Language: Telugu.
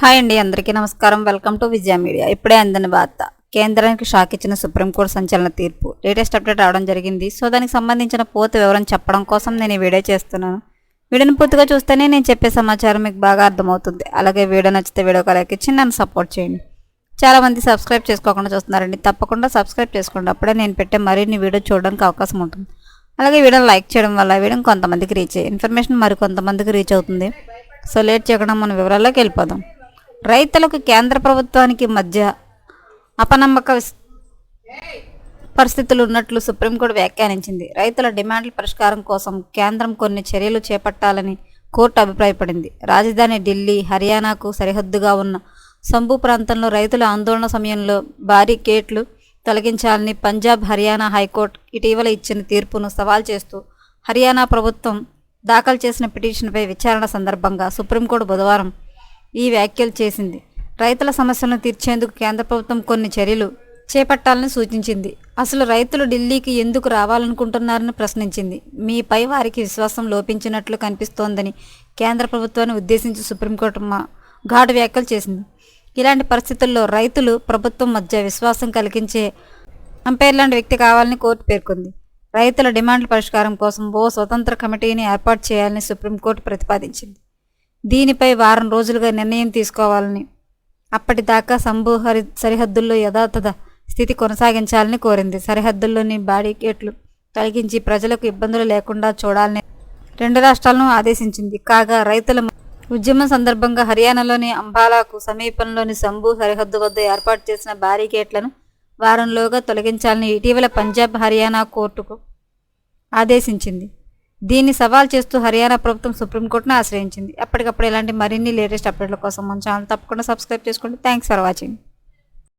హాయ్ అండి అందరికీ నమస్కారం. Welcome to Vijaya media. ఇప్పుడే అందని వార్త. కేంద్రానికి షాక్ ఇచ్చిన సుప్రీంకోర్టు సంచలన తీర్పు. లేటెస్ట్ అప్డేట్ రావడం జరిగింది. సో దానికి సంబంధించిన పూర్తి వివరం చెప్పడం కోసం నేను ఈ వీడియో చేస్తున్నాను. వీడియోని పూర్తిగా చూస్తేనే నేను చెప్పే సమాచారం మీకు బాగా అర్థమవుతుంది. అలాగే వీడియో నచ్చితే వీడియో కలెక్ట్ ఇచ్చి నన్ను సపోర్ట్ చేయండి. చాలామంది సబ్స్క్రైబ్ చేసుకోకుండా చూస్తున్నారండి. తప్పకుండా సబ్స్క్రైబ్ చేసుకోండి. అప్పుడే నేను పెట్టే మరిన్ని వీడియో చూడడానికి అవకాశం ఉంటుంది. అలాగే వీడియోని లైక్ చేయడం వల్ల వీడియో కొంతమందికి రీచ్ అయ్యి ఇన్ఫర్మేషన్ మరి కొంతమందికి రీచ్ అవుతుంది. సో లేట్ చేయకుండా మన వివరాల్లోకి వెళ్ళిపోదాం. రైతులకు కేంద్ర ప్రభుత్వానికి మధ్య అపనమ్మక విస్- పరిస్థితులు ఉన్నట్లు సుప్రీంకోర్టు వ్యాఖ్యానించింది. రైతుల డిమాండ్ల పరిష్కారం కోసం కేంద్రం కొన్ని చర్యలు చేపట్టాలని కోర్టు అభిప్రాయపడింది. రాజధాని ఢిల్లీ హర్యానాకు సరిహద్దుగా ఉన్న సంబు ప్రాంతంలో రైతుల ఆందోళన సమయంలో భారీ గేట్లు తొలగించాలని పంజాబ్ హర్యానా హైకోర్టు ఇటీవల ఇచ్చిన తీర్పును సవాల్ చేస్తూ హర్యానా ప్రభుత్వం దాఖలు చేసిన పిటిషన్పై విచారణ సందర్భంగా సుప్రీంకోర్టు బుధవారం ఈ వ్యాఖ్యలు చేసింది. రైతుల సమస్యలను తీర్చేందుకు కేంద్ర ప్రభుత్వం కొన్ని చర్యలు చేపట్టాలని సూచించింది. అసలు రైతులు ఢిల్లీకి ఎందుకు రావాలనుకుంటున్నారని ప్రశ్నించింది. మీపై వారికి విశ్వాసం లోపించినట్లు కనిపిస్తోందని కేంద్ర ప్రభుత్వాన్ని ఉద్దేశించి సుప్రీంకోర్టు మా ఘాటు వ్యాఖ్యలు చేసింది. ఇలాంటి పరిస్థితుల్లో రైతులు ప్రభుత్వం మధ్య విశ్వాసం కలిగించే అంపైర్ లాంటి వ్యక్తి కావాలని కోర్టు పేర్కొంది. రైతుల డిమాండ్ల పరిష్కారం కోసం ఓ స్వతంత్ర కమిటీని ఏర్పాటు చేయాలని సుప్రీంకోర్టు ప్రతిపాదించింది. దీనిపై వారం రోజులుగా నిర్ణయం తీసుకోవాలని. అప్పటిదాకా సంభూ హరి సరిహద్దుల్లో యథాతథ స్థితి కొనసాగించాలని కోరింది. సరిహద్దుల్లోని బ్యారికేట్లు తొలగించి ప్రజలకు ఇబ్బందులు లేకుండా చూడాలని రెండు రాష్ట్రాలను ఆదేశించింది. కాగా రైతుల ఉద్యమం సందర్భంగా హర్యానాలోని అంబాలాకు సమీపంలోని సంభూ సరిహద్దు వద్ద ఏర్పాటు చేసిన బ్యారికేట్లను వారంలోగా తొలగించాలని ఇటీవల పంజాబ్ హర్యానా కోర్టుకు ఆదేశించింది. దీన్ని సవాల్ చేస్తూ హర్యానా ప్రభుత్వం సుప్రీంకోర్టును ఆశ్రయించింది. ఎప్పటికప్పుడు ఇలాంటి మరిన్ని లేటెస్ట్ అప్డేట్ల కోసం మన ఛానల్ తప్పకుండా సబ్స్క్రైబ్ చేసుకోండి. Thanks for watching